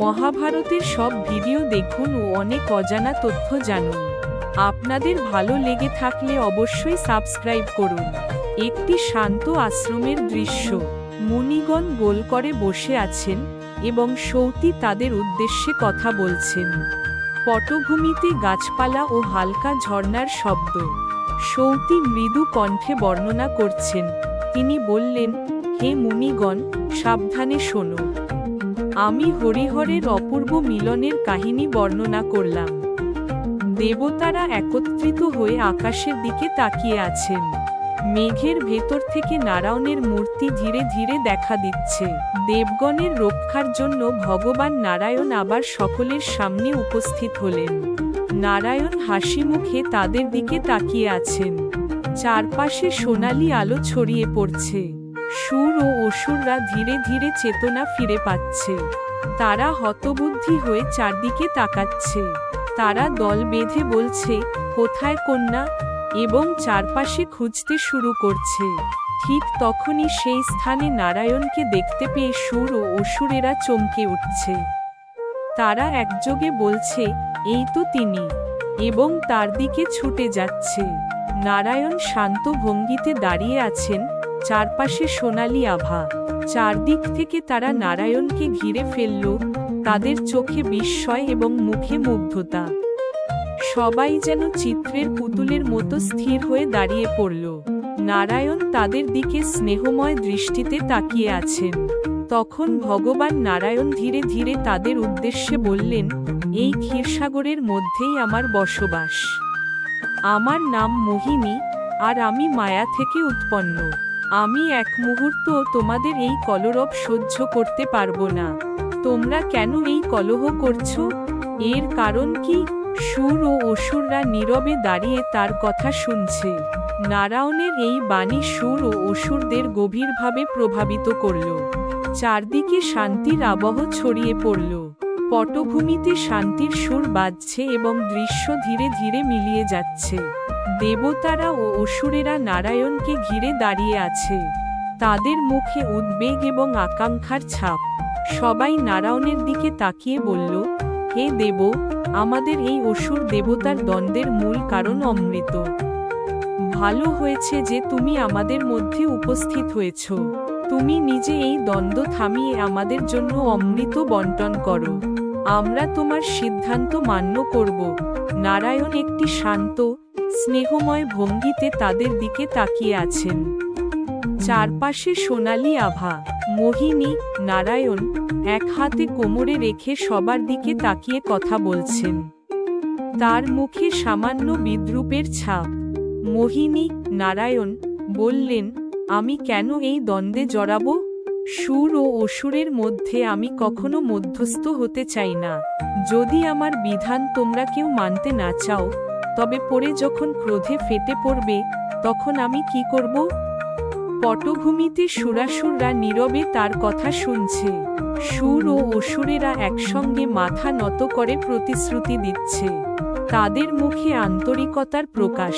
মহাভারতের সব ভিডিও দেখুন ও অনেক অজানা তথ্য জানুন। আপনাদের ভালো লেগে থাকলে অবশ্যই সাবস্ক্রাইব করুন। একটি শান্ত আশ্রমের দৃশ্য। মুনিগণ গোল করে বসে আছেন এবং সৌতি তাদের উদ্দেশ্যে কথা বলছেন। পটভূমিতে গাছপালা ও হালকা ঝর্ণার শব্দ। সৌতি মৃদু কণ্ঠে বর্ণনা করছেন। তিনি বললেন, হে মুনিগণ, সাবধানে শোনো। আমি হরিহরের অপূর্ব মিলনের কাহিনী বর্ণনা করলাম। দেবতারা একত্রিত হয়ে আকাশের দিকে তাকিয়ে আছেন। মেঘের ভেতর থেকে নারায়ণের মূর্তি ধীরে ধীরে দেখা দিচ্ছে। দেবগণের রক্ষার জন্য ভগবান নারায়ণ আবার সকলের সামনে উপস্থিত হলেন। নারায়ণ হাসি মুখে তাদের দিকে তাকিয়ে আছেন। চারপাশে সোনালি আলো ছড়িয়ে পড়ছে। সুর ও অসুররা ধীরে ধীরে চেতনা ফিরে পাচ্ছে। তারা হতবুদ্ধি হয়ে চারদিকে তাকাচ্ছে। তারা দল বেঁধে বলছে, কোথায় কন্যা? এবং চারপাশে খুঁজতে শুরু করছে। ঠিক তখনই সেই স্থানে নারায়ণকে দেখতে পেয়ে সুর ও অসুরেরা চমকে উঠছে। তারা একযোগে বলছে, এই তো তিনি। এবং তার দিকে ছুটে যাচ্ছে। নারায়ণ শান্ত ভঙ্গিতে দাঁড়িয়ে আছেন চারপাশে সোনালি আভা। চারদিক থেকে তারা নারায়ণকে ঘিরে ফেলল, তাদের চোখে বিস্ময় এবং মুখে মুগ্ধতা। সবাই যেন চিত্রের পুতুলের মতো স্থির হয়ে দাঁড়িয়ে পড়ল। নারায়ণ তাদের দিকে স্নেহময় দৃষ্টিতে তাকিয়ে আছেন। তখন ভগবান নারায়ণ ধীরে ধীরে তাদের উদ্দেশ্যে বললেন, এই ক্ষীরসাগরের মধ্যেই আমার বসবাস। আমার নাম মোহিনী, আর আমি মায়া থেকে উৎপন্ন। আমি এক মুহূর্ত তোমাদের এই কলরব সহ্য করতে পারব না। তোমরা কেন এই কলহ করছ? এর কারণ কি? সুর ও অসুররা নীরবে দাঁড়িয়ে তার কথা শুনছে। নারায়ণের এই বাণী সুর ও অসুরদের গভীরভাবে প্রভাবিত করল। চারদিকে শান্তির আবহ ছড়িয়ে পড়ল। পটভূমিতে শান্তির সুর বাজছে এবং দৃশ্য ধীরে ধীরে মিলিয়ে যাচ্ছে। দেবতারা ও অসুরেরা নারায়ণকে ঘিরে দাঁড়িয়ে আছে। তাদের মুখে উদ্বেগ এবং আকাঙ্ক্ষার ছাপ। সবাই নারায়ণের দিকে তাকিয়ে বলল, হে দেব, আমাদের এই অসুর দেবতার দ্বন্দ্বের মূল কারণ অমৃত। ভালো হয়েছে যে তুমি আমাদের মধ্যে উপস্থিত হয়েছ। তুমি নিজে এই দ্বন্দ্ব থামিয়ে আমাদের জন্য অমৃত বন্টন করো। আমরা তোমার সিদ্ধান্ত মান্য করব। নারায়ণ একটি শান্ত স্নেহময় ভঙ্গিতে তাদের দিকে তাকিয়ে আছেন। চারপাশে সোনালি আভা, মোহিনী, নারায়ণ এক হাতে কোমরে রেখে সবার দিকে তাকিয়ে কথা বলছেন। তার মুখে সামান্য বিদ্রুপের ছাপ। মোহিনী, নারায়ণ বললেন, আমি কেন এই দ্বন্দ্বে জড়াবো? সুর ও অসুরের মধ্যে আমি কখনো মধ্যস্থ হতে চাই না। যদি আমার বিধান তোমরা কেউ মানতে না চাও তবে পরে যখন ক্রোধে ফেটে পড়বে, তখন আমি কি করব? পটভূমিতে সুরাসুররা নীরবে তার কথা শুনছে। সুর ও অসুরেরা একসঙ্গে মাথা নত করে প্রতিশ্রুতি দিচ্ছে। তাদের মুখে আন্তরিকতার প্রকাশ।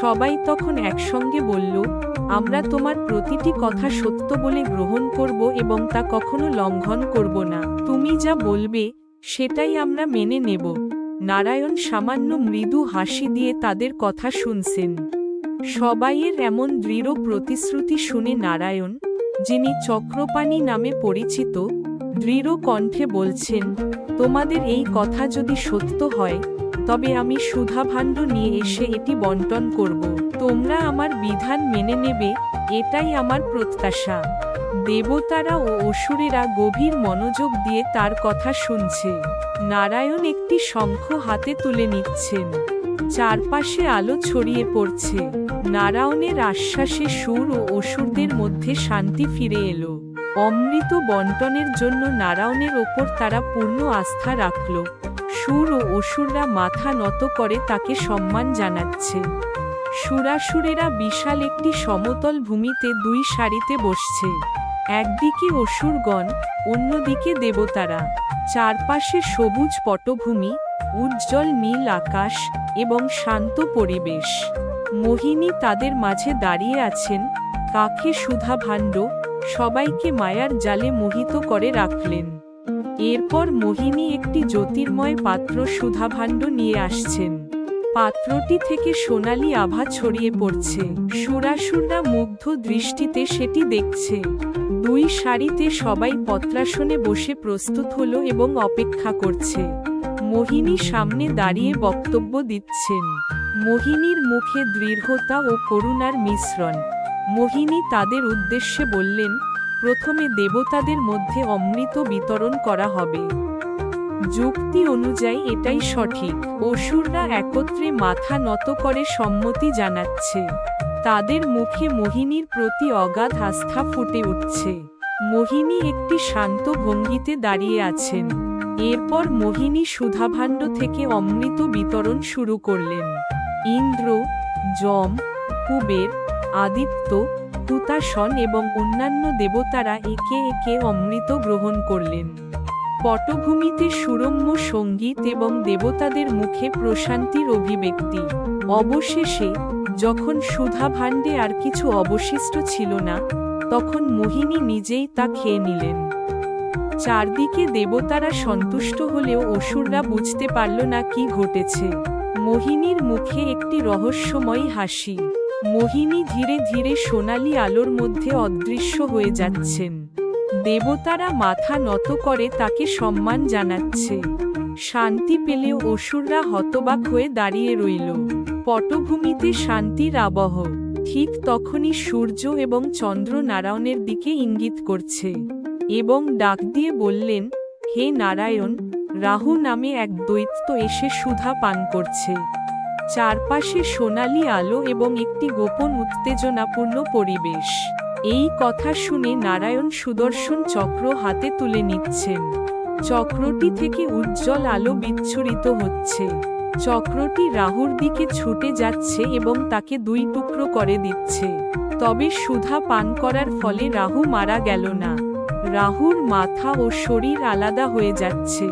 সবাই তখন একসঙ্গে বলল, আমরা তোমার প্রতিটি কথা সত্য বলে গ্রহণ করব এবং তা কখনো লঙ্ঘন করব না। তুমি যা বলবে, সেটাই আমরা মেনে নেব। নারায়ণ সামান্য মৃদু হাসি দিয়ে তাদের কথা শুনছেন। সবাইয়ের এমন দৃঢ় প্রতিশ্রুতি শুনে নারায়ণ, যিনি চক্রপাণী নামে পরিচিত, দৃঢ় কণ্ঠে বলছেন, তোমাদের এই কথা যদি সত্য হয়, তবে আমি সুধাভাণ্ড নিয়ে এসে এটি বন্টন করব। তোমরা আমার বিধান মেনে নেবে, এটাই আমার প্রত্যাশা। দেবতারা ও অসুরেরা গভীর মনোযোগ দিয়ে তার কথা শুনছে। নারায়ণ একটি শঙ্খ হাতে তুলে নিচ্ছেন। চারপাশে আলো ছড়িয়ে পড়ছে। নারায়ণের আশ্বাসে সুর ও অসুরদের মধ্যে শান্তি ফিরে এলো। অমৃত বন্টনের জন্য নারায়ণের ওপর তারা পূর্ণ আস্থা রাখল। সুর ও অসুররা মাথা নত করে তাকে সম্মান জানাচ্ছে। সুরাসুরেরা বিশাল একটি সমতল ভূমিতে দুই সারিতে বসছে। একদিকে অসুরগণ, অন্যদিকে দেবতারা। চারপাশে সবুজ পটভূমি, উজ্জ্বল নীল আকাশ এবং শান্ত পরিবেশ। মোহিনী তাদের মাঝে দাঁড়িয়ে আছেন, কাকে সুধা ভাণ্ড সবাইকে মায়ার জালে মোহিত করে রাখলেন। এরপর মোহিনী একটি জ্যোতির্ময় পাত্র সুধাভাণ্ড নিয়ে আসছেন। পাত্রটি থেকে সোনালি আভা ছড়িয়ে পড়ছে। সুরাসুররা মুগ্ধ দৃষ্টিতে সেটি দেখছে। দুই সারিতে সবাই পত্রাসনে বসে প্রস্তুত হলো এবং অপেক্ষা করছে। মোহিনী সামনে দাঁড়িয়ে বক্তব্য দিচ্ছেন। মোহিনীর মুখে দৃঢ়তা ও করুণার মিশ্রণ। মোহিনী তাদের উদ্দেশ্যে বললেন, প্রথমে দেবতাদের মধ্যে অমৃত বিতরণ করা হবে। যুক্তি অনুযায়ী এটাই সঠিক। অসুররা একত্রে মাথা নত করে সম্মতি জানাচ্ছে। তাদের মুখে মোহিনীর প্রতি অগাধ আস্থা ফুটে উঠছে। মোহিনী একটি শান্ত ভঙ্গিতে দাঁড়িয়ে আছেন। এরপর মোহিনী সুধাভাণ্ড থেকে অমৃত বিতরণ শুরু করলেন। ইন্দ্র, যম, কুবের, আদিত্য হুতাসন এবং অন্যান্য দেবতারা একে একে অমৃত গ্রহণ করলেন। পটভূমিতে সুরম্য সংগীত এবং দেবতাদের মুখে প্রশান্তির অভিব্যক্তি। অবশেষে, যখন সুধা ভাণ্ডে আর কিছু অবশিষ্ট ছিল না, তখন মোহিনী নিজেই তা খেয়ে নিলেন। চারদিকে দেবতারা সন্তুষ্ট হলেও অসুররা বুঝতে পারল না কি ঘটেছে। মোহিনীর মুখে একটি রহস্যময়ী হাসি। মোহিনী ধীরে ধীরে সোনালি আলোর মধ্যে অদৃশ্য হয়ে যাচ্ছেন। দেবতারা মাথা নত করে তাকে সম্মান জানাচ্ছে। শান্তি পেলেও অসুররা হতবাক হয়ে দাঁড়িয়ে রইল। পটভূমিতে শান্তির আবহ। ঠিক তখনই সূর্য এবং চন্দ্র নারায়ণের দিকে ইঙ্গিত করছে এবং ডাক দিয়ে বললেন, হে নারায়ণ, রাহু নামে এক দৈত্য এসে সুধা পান করছে। চারপাশে সোনালি আলো এবং একটি গোপন উত্তেজনাপূর্ণ পরিবেশ। এই কথা শুনে নারায়ণ সুদর্শন চক্র হাতে তুলে নিচ্ছেন। চক্রটি থেকে উজ্জ্বল আলো বিচ্ছুরিত হচ্ছে। চক্রটি রাহুর দিকে ছুটে যাচ্ছে এবং তাকে দুই টুকরো করে দিচ্ছে। তবে সুধা পান করার ফলে রাহু মারা গেল না। রাহুর মাথা ও শরীর আলাদা হয়ে যাচ্ছে।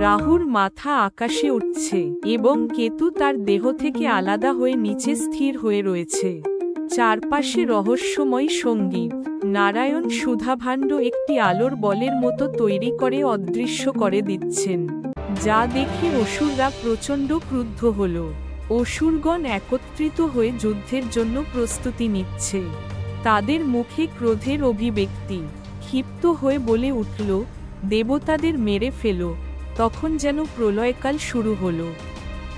রাহুর মাথা আকাশে উঠছে এবং কেতু তার দেহ থেকে আলাদা হয়ে নিচে স্থির হয়ে রয়েছে। চারপাশে রহস্যময় সংগীত। নারায়ণ সুধাভাণ্ড একটি আলোর বলের মতো তৈরি করে অদৃশ্য করে দিচ্ছেন। যা দেখে অসুররা প্রচণ্ড ক্রুদ্ধ হল। অসুরগণ একত্রিত হয়ে যুদ্ধের জন্য প্রস্তুতি নিচ্ছে। তাদের মুখে ক্রোধের অভিব্যক্তি। ক্ষিপ্ত হয়ে বলে উঠল, দেবতাদের মেরে ফেল। তখন যেন প্রলয়কাল শুরু হলো।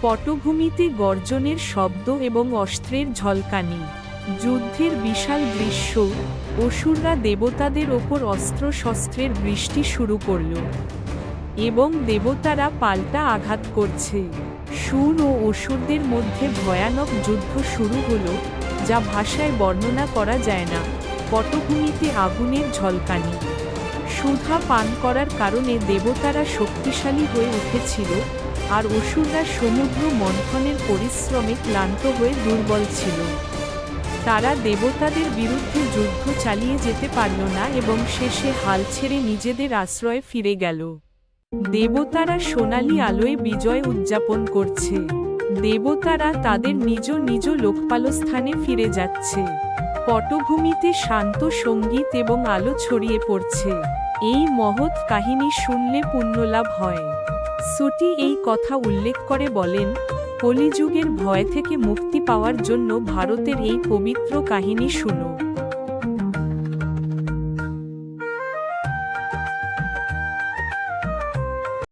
পটভূমিতে গর্জনের শব্দ এবং অস্ত্রের ঝলকানি। যুদ্ধের বিশাল দৃশ্য অসুররা দেবতাদের ওপর অস্ত্রশস্ত্রের বৃষ্টি শুরু করল এবং দেবতারা পাল্টা আঘাত করছে। সুর ও অসুরদের মধ্যে ভয়ানক যুদ্ধ শুরু হলো, যা ভাষায় বর্ণনা করা যায় না। পটভূমিতে আগুনের ঝলকানি। সুধা পান করার কারণে দেবতারা শক্তিশালী হয়ে উঠেছিল আর অসুররা সমুদ্র মন্থনের পরিশ্রমে ক্লান্ত হয়ে দুর্বল ছিল। তারা দেবতাদের বিরুদ্ধে যুদ্ধ চালিয়ে যেতে পারল না এবং শেষে হাল ছেড়ে নিজেদের আশ্রয়ে ফিরে গেল। দেবতারা সোনালি আলোয় বিজয় উদযাপন করছে। দেবতারা তাদের নিজ নিজ লোকপালস্থানে ফিরে যাচ্ছে। পটভূমিতে শান্ত সংগীত এবং আলো ছড়িয়ে পড়ছে। এই মহৎ কাহিনী শুনলে পুণ্যলাভ হয়। সুটি এই কথা উল্লেখ করে বলেন কলিযুগের ভয় থেকে মুক্তি পাওয়ার জন্য ভারতের এই পবিত্র কাহিনী শুনো।